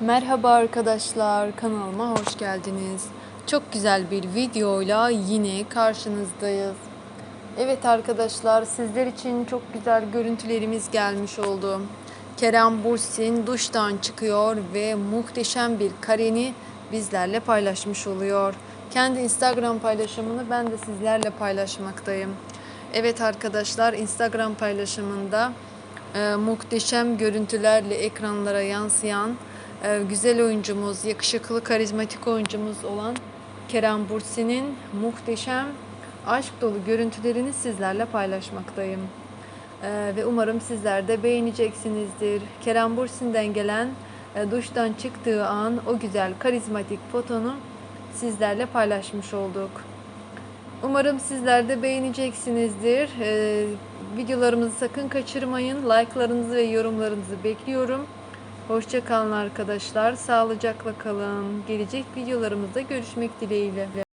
Merhaba arkadaşlar, kanalıma hoş geldiniz. Çok güzel bir videoyla yine karşınızdayız. Evet arkadaşlar, sizler için çok güzel görüntülerimiz gelmiş oldu. Kerem Bursin duştan çıkıyor ve muhteşem bir kareni bizlerle paylaşmış oluyor. Kendi Instagram paylaşımını ben de sizlerle paylaşmaktayım. Evet arkadaşlar, Instagram paylaşımında e, muhteşem görüntülerle ekranlara yansıyan güzel oyuncumuz, yakışıklı, karizmatik oyuncumuz olan Kerem Bursi'nin muhteşem aşk dolu görüntülerini sizlerle paylaşmaktayım. E, ve umarım sizler de beğeneceksinizdir. Kerem Bursin'den gelen e, duştan çıktığı an o güzel karizmatik fotonu sizlerle paylaşmış olduk. Umarım sizler de beğeneceksinizdir. Ee, videolarımızı sakın kaçırmayın. Like'larınızı ve yorumlarınızı bekliyorum. Hoşça kalın arkadaşlar. Sağlıcakla kalın. Gelecek videolarımızda görüşmek dileğiyle.